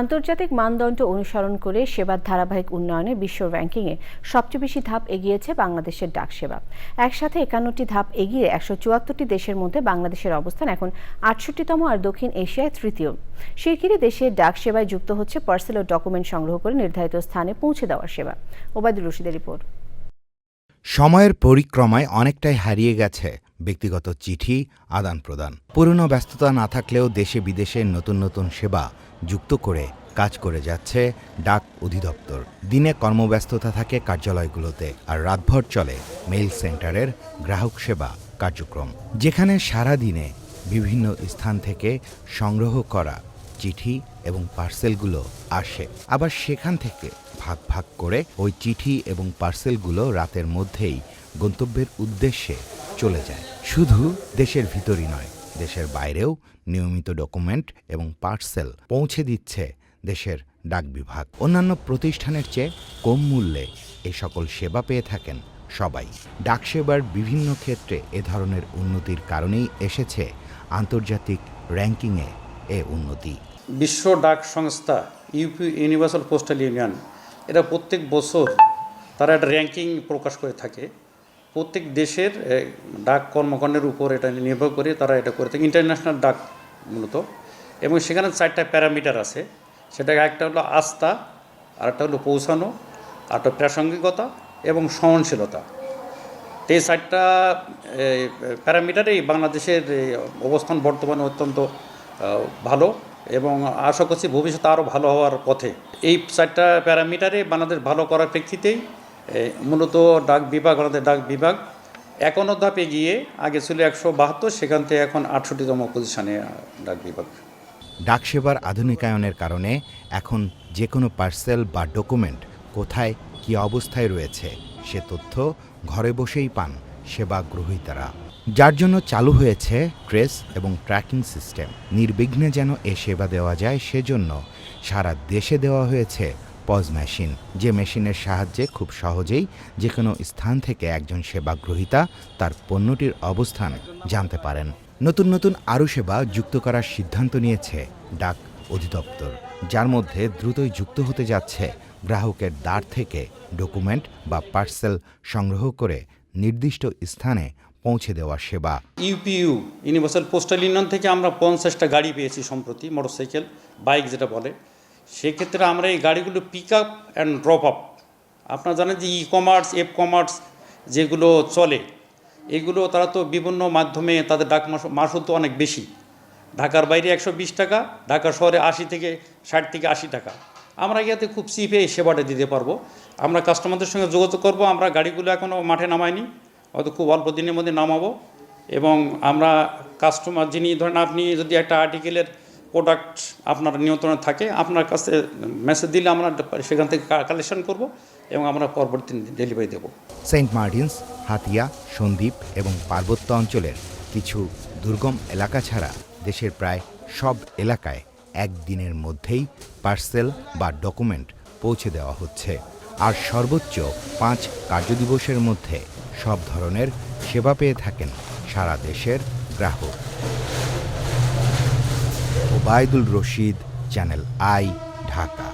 আন্তর্জাতিক মানদণ্ড অনুসরণ করে সেবার ধারাবাহিক উন্নয়নে বিশ্ব র্যাঙ্কিংয়ে সবচেয়ে বেশি ধাপ এগিয়েছে বাংলাদেশের ডাক সেবা। একসাথে একান্নটি ধাপ এগিয়ে একশো চুয়াত্তরটি দেশের মধ্যে বাংলাদেশের অবস্থান এখন আটষট্টিতম আর দক্ষিণ এশিয়ায় তৃতীয়। শিগগিরই দেশের ডাক সেবায় যুক্ত হচ্ছে পার্সেল ও ডকুমেন্ট সংগ্রহ করে নির্ধারিত স্থানে পৌঁছে দেওয়ার সেবা। ওবায়দুর রশিদের রিপোর্ট। সময়ের পরিক্রমায় অনেকটাই হারিয়ে গেছে ব্যক্তিগত চিঠি, আদান প্রদান। পুরনো ব্যস্ততা না থাকলেও দেশে বিদেশে নতুন নতুন সেবা যুক্ত করে কাজ করে যাচ্ছে ডাক অধিদপ্তর। দিনে কর্মব্যস্ততা থাকে কার্যালয়গুলোতে আর রাতভর চলে মেইল সেন্টারের গ্রাহক সেবা কার্যক্রম। যেখানে সারা দিনে বিভিন্ন স্থান থেকে সংগ্রহ করা চিঠি এবং পার্সেলগুলো আসে। আবার সেখান থেকে ভাগ ভাগ করে ওই চিঠি এবং পার্সেলগুলো রাতের মধ্যেই গন্তব্যের উদ্দেশ্যে চলে যায়। শুধু দেশের ভিতরই নয়, দেশের বাইরেও নিয়মিত ডকুমেন্ট এবং পার্সেল পৌঁছে দিচ্ছে দেশের ডাক বিভাগ। অন্যান্য প্রতিষ্ঠানের চেয়ে কম মূল্যে এই সকল সেবা পেয়ে থাকেন সবাই। ডাক সেবার বিভিন্ন ক্ষেত্রে এ ধরনের উন্নতির কারণেই এসেছে আন্তর্জাতিক র্যাঙ্কিংয়ে এ উন্নতি। বিশ্ব ডাক সংস্থা ইউপি ইউনিভার্সাল পোস্টাল ইউনিয়ন, এরা প্রত্যেক বছর তারা একটা র্যাঙ্কিং প্রকাশ করে থাকে। প্রত্যেক দেশের ডাক কর্মকাণ্ডের উপর এটা নির্ভর করে তারা এটা করে থাকে। ইন্টারন্যাশনাল ডাক মূলত। এবং সেখানে চারটা প্যারামিটার আছে। সেটা একটা হলো আস্থা, আরেকটা হলো পৌঁছানো, আরেকটা প্রাসঙ্গিকতা এবং সহনশীলতা। এই চারটা প্যারামিটারেই বাংলাদেশের অবস্থান বর্তমানে অত্যন্ত ভালো এবং আশা করছি ভবিষ্যতে আরও ভালো হওয়ার পথে। এই চারটা প্যারামিটারে বাংলাদেশ ভালো করার প্রেক্ষিতেই মূলত ডাক বিভাগ আমাদের ডাক বিভাগ একান্ন ধাপে গিয়ে আগে ছিল একশো বাহাত্তর, সেখান থেকে এখন আটষট্টিতম পজিশনে ডাক বিভাগ। ডাক সেবার আধুনিকায়নের কারণে এখন যে কোনো পার্সেল বা ডকুমেন্ট কোথায়, কী অবস্থায় রয়েছে, সে তথ্য ঘরে বসেই পান সেবা গ্রহীতারা। যার জন্য চালু হয়েছে ট্রেস এবং ট্র্যাকিং সিস্টেম নির্বিঘ্নে যেন এ সেবা দেওয়া যায়, সেজন্য সারা দেশে দেওয়া হয়েছে পজ মেশিন, যে মেশিনের সাহায্যে খুব সহজেই যে কোনো স্থান থেকে একজন সেবা গ্রহীতা তার পণ্যটির অবস্থান জানতে পারেন। নতুন নতুন আরও সেবা যুক্ত করার সিদ্ধান্ত নিয়েছে ডাক অধিদপ্তর, যার মধ্যে দ্রুতই যুক্ত হতে যাচ্ছে গ্রাহকের দ্বার থেকে ডকুমেন্ট বা পার্সেল সংগ্রহ করে নির্দিষ্ট স্থানে পৌঁছে দেওয়া সেবা। ইউপিইউ ইউনিভার্সাল পোস্টাল ইউনিয়ন থেকে আমরা পঞ্চাশটা গাড়ি পেয়েছি সম্প্রতি, মোটরসাইকেল, বাইক যেটা বলে। সেক্ষেত্রে আমরা এই গাড়িগুলো pick up and drop up আপনারা জানেন যে ই কমার্স এফ কমার্স যেগুলো চলে, এগুলো তারা তো বিভিন্ন মাধ্যমে তাদের ডাক মাস মাসুল তো অনেক বেশি। ঢাকার বাইরে একশো বিশ টাকা, ঢাকা শহরে আশি থেকে ষাট থেকে আশি টাকা। আমরা ইয়াতে খুব চিপে এই সেবাটা দিতে পারব। আমরা কাস্টমারদের সঙ্গে যোগাযোগ করব। আমরা গাড়িগুলো এখনও মাঠে নামাইনি, হয়তো খুব অল্প দিনের মধ্যে নামাবো। এবং আমরা কাস্টমার যিনি ধরেন আপনি যদি একটা আর্টিকেলের প্রোডাক্ট আপনার নিয়ন্ত্রণে থাকে, আপনার কাছে মেসেজ দিলে আমরা সেখান থেকে কালেকশন করব এবং আমরা পরবর্তী ডেলিভারি দেবো। সেন্ট মার্টিনস হাতিয়া, সন্দ্বীপ এবং পার্বত্য অঞ্চলের কিছু দুর্গম এলাকা ছাড়া দেশের প্রায় সব এলাকায় একদিনের মধ্যেই পার্সেল বা ডকুমেন্ট পৌঁছে দেওয়া হচ্ছে। আর সর্বোচ্চ পাঁচ কার্যদিবসের মধ্যে সব ধরনের সেবা পেয়ে থাকেন সারা দেশের গ্রাহক। Obaidul Rashid channel I Dhaka